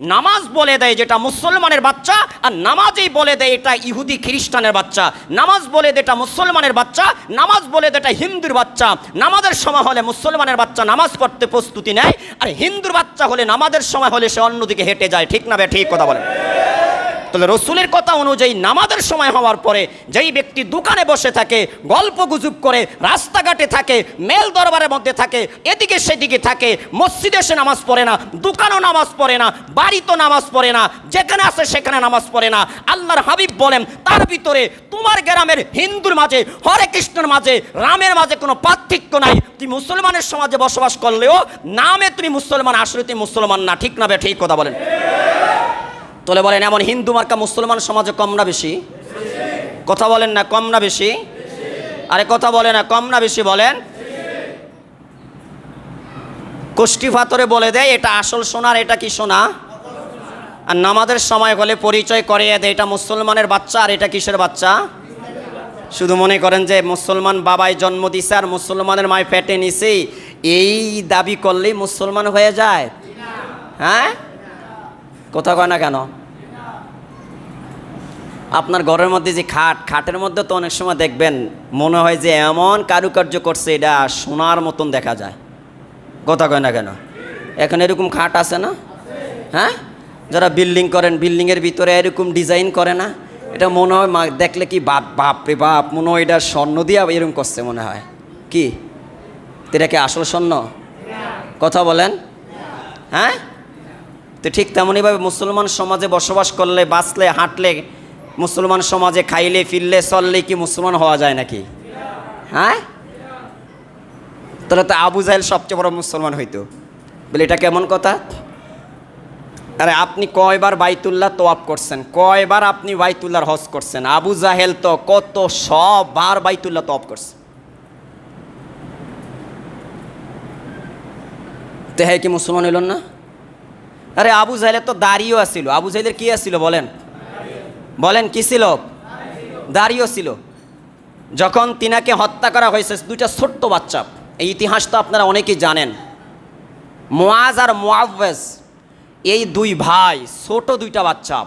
নামাজ বলে দেয় যেটা মুসলমানের বাচ্চা, আর নামাজই বলে দেয় এটা ইহুদি খ্রিস্টানের বাচ্চা। নামাজ বলে দেয় এটা মুসলমানের বাচ্চা, নামাজ বলে দেয় এটা হিন্দুর বাচ্চা। নামাজের সময় হলে মুসলমানের বাচ্চা নামাজ পড়তে প্রস্তুতি নেয়, আর হিন্দুর বাচ্চা হলে নামাজের সময় হলে সে অন্যদিকে হেঁটে যায়। ঠিক না বে, ঠিক কথা বলেন। তাহলে রসুলের কথা অনুযায়ী নামাজের সময় হওয়ার পরে যেই ব্যক্তি দোকানে বসে থাকে, গল্প গুজব করে, রাস্তাঘাটে থাকে, মেল দরবারের মধ্যে থাকে, এদিকে সেদিকে থাকে, মসজিদে সে নামাজ পড়ে না, দোকানও নামাজ পড়ে না বাড়িতে নামাজ পড়ে না, যেখানে আসে সেখানে নামাজ পড়ে না, আল্লাহর হাবিব বলেন, তার ভিতরে তোমার গ্রামের হিন্দুর মাঝে, হরে কৃষ্ণের মাঝে, রামের মাঝে কোনো পার্থক্য নাই। তুমি মুসলমানের সমাজে বসবাস করলেও নামে তুমি মুসলমান, আসলে তুমি মুসলমান না, ঠিক না ঠিক কথা বলেন। তোলে বলেন, এমন হিন্দু মার্কা মুসলমান সমাজে কম না বেশি? কথা বলেন না, কম না বেশি? আরে কথা বলে না, কম না বেশি বলেন। কোষ্ঠী ফাতরে বলে দেয়, এটা আসল সোনার এটা কি সোনা? আর নামাজের সময় হলে পরিচয় করিয়ে দেয়, এটা মুসলমানের বাচ্চা আর এটা কিসের বাচ্চা? শুধু মনে করেন যে মুসলমান বাবাই জন্ম দিছে আর মুসলমানের মায় পেটে নিছে, এই দাবি করলেই মুসলমান হয়ে যায়। হ্যাঁ? কথা কয় না কেন? আপনার ঘরের মধ্যে যে খাট, খাটের মধ্যে তো অনেক সময় দেখবেন মনে হয় যে এমন কারুকার্য করছে, এটা সোনার মতন দেখা যায়। কথা কয় না কেন? এখন এরকম খাট আছে না? হ্যাঁ? যারা বিল্ডিং করেন বিল্ডিংয়ের ভিতরে এরকম ডিজাইন করে না, এটা মনে হয় মা দেখলে কি বাপ বাপ রে বাপ, মনে হয় এটা স্বর্ণ দিয়ে এরকম করছে মনে হয়। কি? এটা কি আসল স্বর্ণ? কথা বলেন। হ্যাঁ? তো ঠিক তেমনইভাবে মুসলমান সমাজে বসবাস করলে, বাঁচলে, হাঁটলে মুসলমান সমাজে খাইলে, ফিরলে, চললে কি মুসলমান হওয়া যায় নাকি? হ্যাঁ? তাহলে তো আবু জাহেল সবচেয়ে বড় মুসলমান হইতো। বলে, এটা কেমন কথা? আরে, আপনি কয়বার বাইতুল্লাহ তোয়াপ করছেন? কয়বার আপনি বাইতুল্লাহর হজ করছেন? আবু জাহেল তো কত, সববার বাইতুল্লাহ তোয়াপ করছে। তো হ্যাঁ কি মুসলমান হইল না? আরে, আবু জাহেলের তো দাড়িও আসছিল আবু জাহেলের কি আসছিল বলেন? বলেন, কি ছিল? দাড়িও ছিল। যখন তিনাকে হত্যা করা হয়েছে, দুইটা ছোট্ট বাচ্চা। এই ইতিহাস তো আপনারা অনেকেই জানেন। মোয়াজ আর মোয়াজ এই দুই ভাই, ছোট দুইটা বাচ্চা।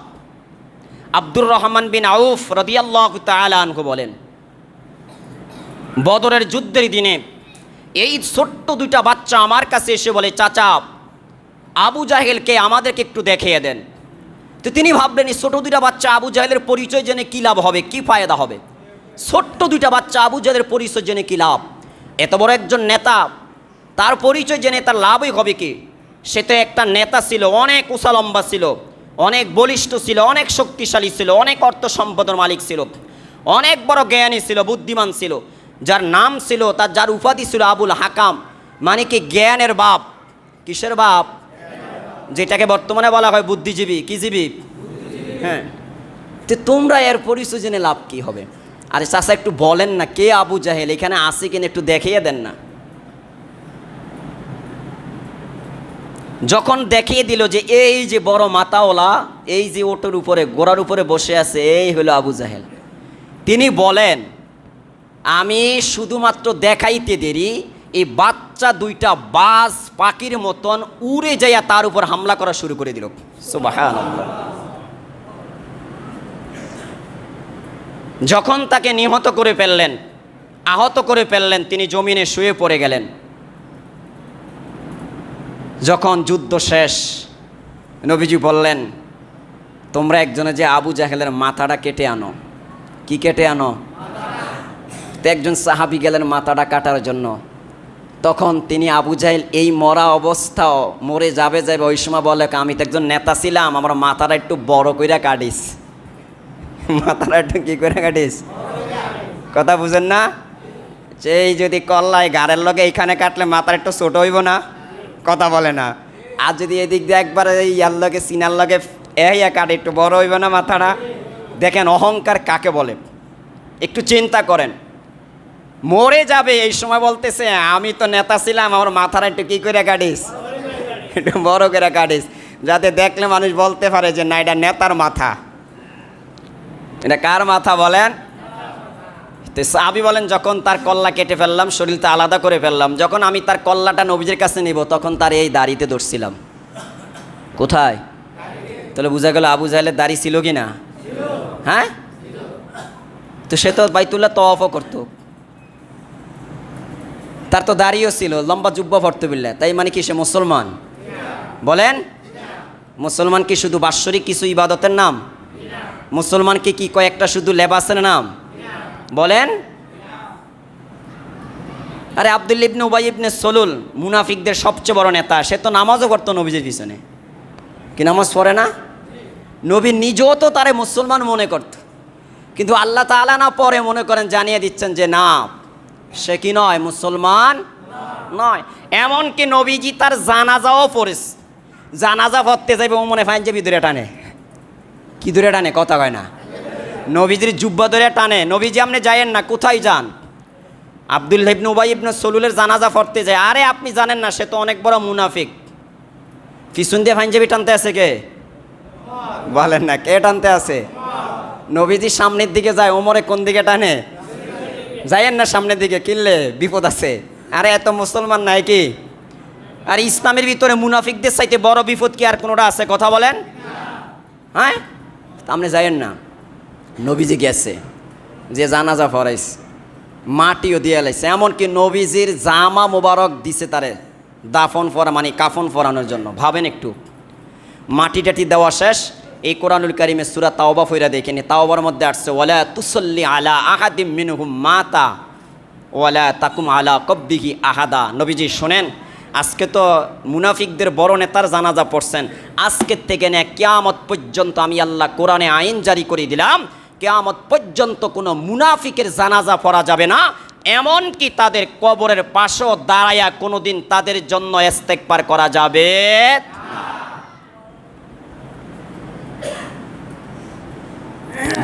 আব্দুর রহমান বিন আউফ রদিয়াল্লাহ তালানহু বলেন, বদরের যুদ্ধের দিনে এই ছোট্ট দুইটা বাচ্চা আমার কাছে এসে বলে, চাচা, আবু জাহেলকে আমাদেরকে একটু দেখিয়ে দেন। তো তিনি ভাবলেন, এই ছোটো দুইটা বাচ্চা আবু জাহেলের পরিচয় জেনে কী লাভ হবে? কী ফায়দা হবে? ছোট্ট দুইটা বাচ্চা আবু জাহেলের পরিচয় জেনে কী লাভ? এত বড় একজন নেতা, তার পরিচয় জেনে তার লাভই হবে কি? সে তো একটা নেতা ছিল, অনেক উষা লম্বা ছিল, অনেক বলিষ্ঠ ছিল, অনেক শক্তিশালী ছিল, অনেক অর্থ সম্পদের মালিক ছিল, অনেক বড় জ্ঞানী ছিল, বুদ্ধিমান ছিল। যার নাম ছিল, তার যার উপাধি ছিল আবুল হাকাম। মানে কি জ্ঞানের বাপ? কিসের বাপ? যেটাকে বর্তমানে বলা হয় বুদ্ধিজীবী কি জীবী? হ্যাঁ। তো তোমরা এর পরিচয় জেনে লাভ কি হবে? আরে চাষা একটু বলেন না কে আবু জাহেল? এখানে আসি কিনা একটু দেখিয়ে দেন না। যখন দেখিয়ে দিল যে এই যে বড় মাতাওলা এই যে ওটোর উপরে গোড়ার উপরে বসে আছে এই হলো আবু জাহেল। তিনি বলেন আমি শুধুমাত্র দেখাইতে দেরি এই বাচ্চা দুইটা বাস পাখির মতন উড়ে যাইয়া তার উপর হামলা করা শুরু করে দিল। যখন তাকে নিহত করে ফেললেন, আহত করে ফেললেন, তিনি জমিনে শুয়ে পড়ে গেলেন। যখন যুদ্ধ শেষ, নবীজি বললেন, তোমরা একজনে যে আবু জাহেলের মাথাটা কেটে আনো। কি কেটে আনো? তো একজন সাহাবি গেলেন মাথাটা কাটার জন্য। তখন তিনি আবু জাহেল, এই মরা অবস্থাও মরে যাবে যাবে। ওই সময় বলে, আমি তো একজন নেতা ছিলাম, আমার মাথাটা একটু বড় কইরা কাটিস। মাথাটা একটু কী করে কাটিস? কথা বুঝেন না? সেই যদি কল্লায় গাড়ের লগে এইখানে কাটলে মাথার একটু ছোট হইব না? কথা বলে না। আর যদি এদিক দিয়ে একবার এই ইয়ার লগে, সিনার লগে এয়া কাটে, একটু বড় হইব না মাথাটা? দেখেন অহংকার কাকে বলে? একটু চিন্তা করেন। মরে যাবে, এই সময় বলতেছে, আমি তো নেতা ছিলাম, আমার মাথার একটু কী করে কাটিস? একটু বড় করে কাটিস, যাতে দেখলে মানুষ বলতে পারে যে, না, এটা নেতার মাথা। এটা কার মাথা বলেন? তো সাহাবি বলেন, যখন তার কল্লা কেটে ফেললাম, শরীরটা আলাদা করে ফেললাম, যখন আমি তার কল্লাটা নবীজের কাছে নিব, তখন তার এই দাড়িতে ধরছিলাম। কোথায়? তাহলে বোঝা গেল আবু জাহেলের দাড়ি ছিল কি না? হ্যাঁ? তো সে তো বাইতুল্লাহ তওয়াফও করতো। তার তো দাড়িও ছিল, লম্বা জুব্বা পড়তে বিল্লা। তাই মানে কি সে মুসলমান? বলেন, মুসলমান কি শুধু বাৎসরিক কিছু ইবাদতের নাম? মুসলমান কি কয়েকটা শুধু লেবাসের নাম? বলেন। আরে আব্দুল ইবনে উবাই ইবনে সলুল মুনাফিকদের সবচেয়ে বড় নেতা, সে তো নামাজও করতো নবীজের পিছনে। কি নামাজ পড়ে না? নবী নিজেও তো তারে মুসলমান মনে করত। কিন্তু আল্লাহ তাআলা না পরে মনে করেন, জানিয়ে দিচ্ছেন যে না সে কি নয়, মুসলমান? নয়। এমনকি নবীজি তার জানাজাও পড়েছে। জানাজা পড়তে যাইবে ও মনে ফাইন যে দূরে টানে। কি দূরে টানে, কথা কয় না। নবীজির জুব্বা ধরে টানে। নবীজি আপনি যায়েন না, কোথায় যান? আব্দুল ইবনে উবাই ইবনে সলুলের জানাজা পড়তে যায়। আরে, আপনি জানেন না, সে তো অনেক বড় মুনাফিক। পিছন দিয়ে পাঞ্জাবি টানতে আছে কে? বলেন না, কে টানতে আছে? নবীজি সামনের দিকে যায় ওমরে কোন দিকে টানে? যাইয়েন না সামনের দিকে, কিনলে বিপদ আছে। আরে এত মুসলমান নাই কি? আর ইসলামের ভিতরে মুনাফিকদের চাইতে বড় বিপদ কি আর কোনোটা আছে? কথা বলেন। হ্যাঁ? আপনি যাইয়েন না। নবীজি গেছে, যে জানাজা ফরাইস মাটিও দিয়ে লাইছে। এমনকি নবীজির জামা মোবারক দিছে তারে, দাফন ফরা মানে কাফন ফরানোর জন্য। ভাবেন একটু। মাটি টাটি দেওয়া শেষ এই কোরআনুল কারিমে সুরা তাওবা ফইরা দেখেনি তাওবার মধ্যে আসছে, ওয়ালা তুসল্লি আলা আহাদিম মিনহুম মাতা, ওয়ালা তাকুম আলা কব্বিহি আহাদা। নবীজি শোনেন, আজকে তো মুনাফিকদের বড় নেতার জানাজা পড়ছেন আজকের থেকে নে কেয়ামত পর্যন্ত আমি আল্লাহ কোরআনে আইন জারি করে দিলাম, কেয়ামত পর্যন্ত কোনো মুনাফিকের জানাজা পড়া যাবে না, এমনকি তাদের কবরের পাশেও দাঁড়ায়া কোনোদিন তাদের জন্য ইস্তেকবার করা যাবে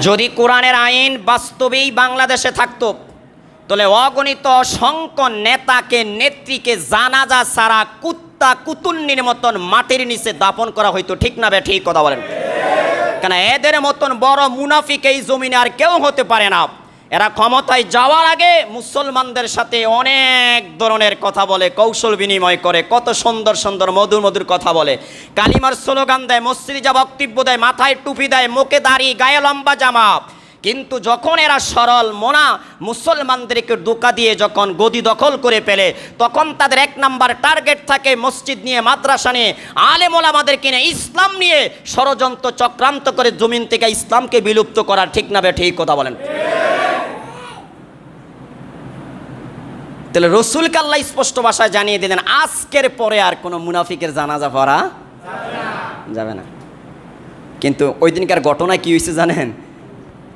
যদি কোরআনের আইন বাস্তবেই বাংলাদেশে থাকতো, তাহলে অগণিত অসংখ্য নেতাকে, নেত্রীকে জানাজা সারা কুত্তা কুতুন্নির মতন মাটির নিচে দাপন করা হইতো, ঠিক না বে? ঠিক কথা বলেন। কেন এদের মতন বড় মুনাফিক এই জমিনে আর কেউ হতে পারে না। এরা ক্ষমতায় যাওয়ার আগে মুসলমানদের সাথে অনেক ধরনের কথা বলে, কৌশল বিনিময় করে, কত সুন্দর সুন্দর মধুর মধুর কথা বলে। কালিমার স্লোগান দেয়, মসজিদে বক্তব্য দেয়, মাথায় টুপি দেয়, মুখে দাড়ি, গায়ে লম্বা জামা। কিন্তু যখন এরা সরল মোনা মুসলমানদেরকে দোকা দিয়ে যখন গদি দখল করে ফেলে, তখন তাদের এক নাম্বার টার্গেট থাকে মসজিদ নিয়ে, মাদ্রাসা নিয়ে আলেম ওলামাদের কিনে ইসলাম নিয়ে ষড়যন্ত্র চক্রান্ত করে জমিন থেকে ইসলামকে বিলুপ্ত করার। ঠিক না বে, ঠিক কথা বলেন। তাহলে রসুল কাল্লা স্পষ্ট ভাষায় জানিয়ে দিলেন আজকের পরে আর কোনো মুনাফিকের জানাজা পড়া যাবে না। কিন্তু ওই দিনকার ঘটনা কি হয়েছে জানেন?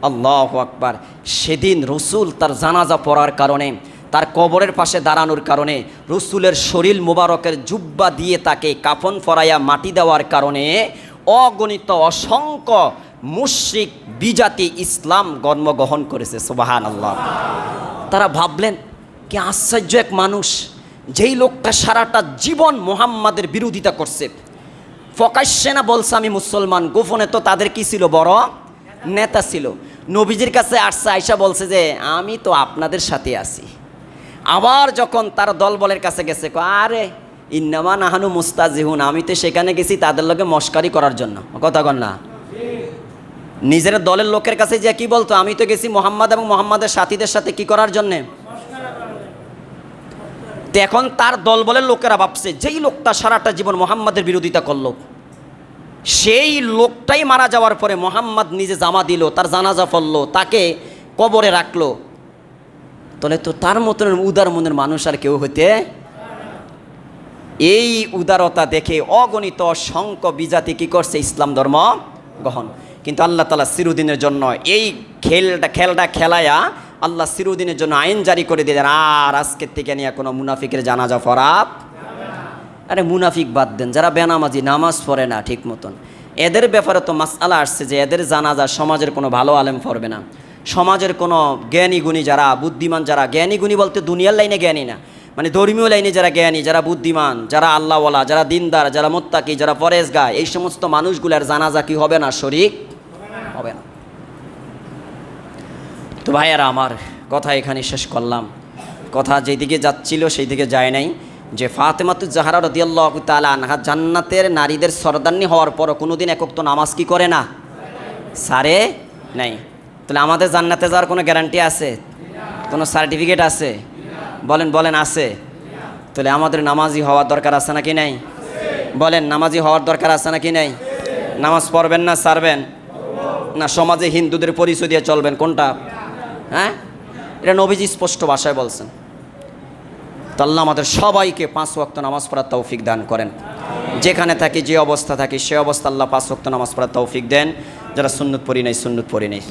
আল্লাহ আকবার। সেদিন রসুল তার জানাজা পড়ার কারণে, তার কবরের পাশে দাঁড়ানোর কারণে, রসুলের শরীর মোবারকের জুব্বা দিয়ে তাকে কাফন ফরাইয়া মাটি দেওয়ার কারণে অগণিত অসংখ্য মুশ্রিক বিজাতি ইসলাম জন্মগ্রহণ করেছে সুবাহান আল্লাহ তারা ভাবলেন কি আশ্চর্য এক মানুষ, যেই লোকটা সারাটা জীবন মোহাম্মদের বিরোধিতা করছে। প্রকাশ্যে না বলছে আমি মুসলমান, গোপনে তো তাদের কি ছিল বড়? নেতা ছিল। নবীজির কাছে আসছে আয়সা বলছে যে, আমি তো আপনাদের সাথে আছি। আবার যখন তার দলবলের কাছে গেছে আরে, ইন্নামা নাহানু মুস্তাজিহুন, আমি তো সেখানে গেছি তাদের লোকে মস্কারি করার জন্য। কথা কন না। নিজের দলের লোকের কাছে যে কি বলতো, আমি তো গেছি মোহাম্মদ এবং মোহাম্মদের সাথীদের সাথে কি করার জন্যে? তো এখন তার দলবলের লোকেরা ভাবছে, যেই লোকটা সারাটা জীবন মোহাম্মদের বিরোধিতা করল, সেই লোকটাই মারা যাওয়ার পরে মোহাম্মদ নিজে জামা দিল, তার জানাজা ফললো, তাকে কবরে রাখল। তাহলে তো তার মতন উদার মনের মানুষ আর কেউ হইতে এই উদারতা দেখে অগণিত অসংখ্য বিজাতি কি করছে, ইসলাম ধর্ম গ্রহণ। কিন্তু আল্লাহ তালা চিরদিনের জন্য এই খেলটা খেলটা খেলায়া আল্লাহ চিরদিনের জন্য আইন জারি করে দিলেন আর আজকের থেকে নিয়ে কোনো মুনাফিকের জানাজা ফরাব আরে মুনাফিক বাদ দেন, যারা বেনামাজি নামাজ পড়ে না ঠিক মতন। এদের ব্যাপারে তো মাসালা আসছে যে এদের জানাজা সমাজের কোনো ভালো আলেম পড়বে না। সমাজের কোনো জ্ঞানী গুণী যারা, বুদ্ধিমান যারা, জ্ঞানী গুণী বলতে দুনিয়ার লাইনে জ্ঞানী না মানে ধর্মীয় লাইনে যারা জ্ঞানী, যারা বুদ্ধিমান, যারা আল্লাহওয়ালা, যারা দিনদার, যারা মোত্তাকি, যারা ফরেজগা এই সমস্ত মানুষগুলার জানাজা কি হবে না, শরিক? হবে না। তো ভাইয়ারা আমার কথা এখানে শেষ করলাম। কথা যেদিকে যাচ্ছিল সেই দিকে যায় নাই। যে ফাতেমাতু জাহারা রদিয়াল্লাহ তালা আনহা জান্নাতের নারীদের সরদান্নি হওয়ার পরও কোনোদিন একক তো নামাজ কি করে না? সারে নাই। তাহলে আমাদের জান্নাতে যাওয়ার কোনো গ্যারান্টি আছে? কোনো সার্টিফিকেট আছে? বলেন বলেন, আছে। তাহলে আমাদের নামাজি হওয়ার দরকার আছে নাকি নাই? বলেন, নামাজি হওয়ার দরকার আছে নাকি নাই? নামাজ পড়বেন না, সারবেন? না সমাজে হিন্দুদের পরিচয় দিয়ে চলবেন, কোনটা? হ্যাঁ? এটা নবীজি স্পষ্ট ভাষায় বলছেন। তো আল্লাহ আমাদের সবাইকে পাঁচ ওয়াক্ত নামাজ পড়ার তৌফিক দান করেন। যেখানে থাকি, যে অবস্থা থাকি, সে অবস্থা আল্লাহ পাঁচ ওয়াক্ত নামাজ পড়ার তৌফিক দেন। যারা সুন্নত পড়ি নেই, সুন্নত পড়ি নাই।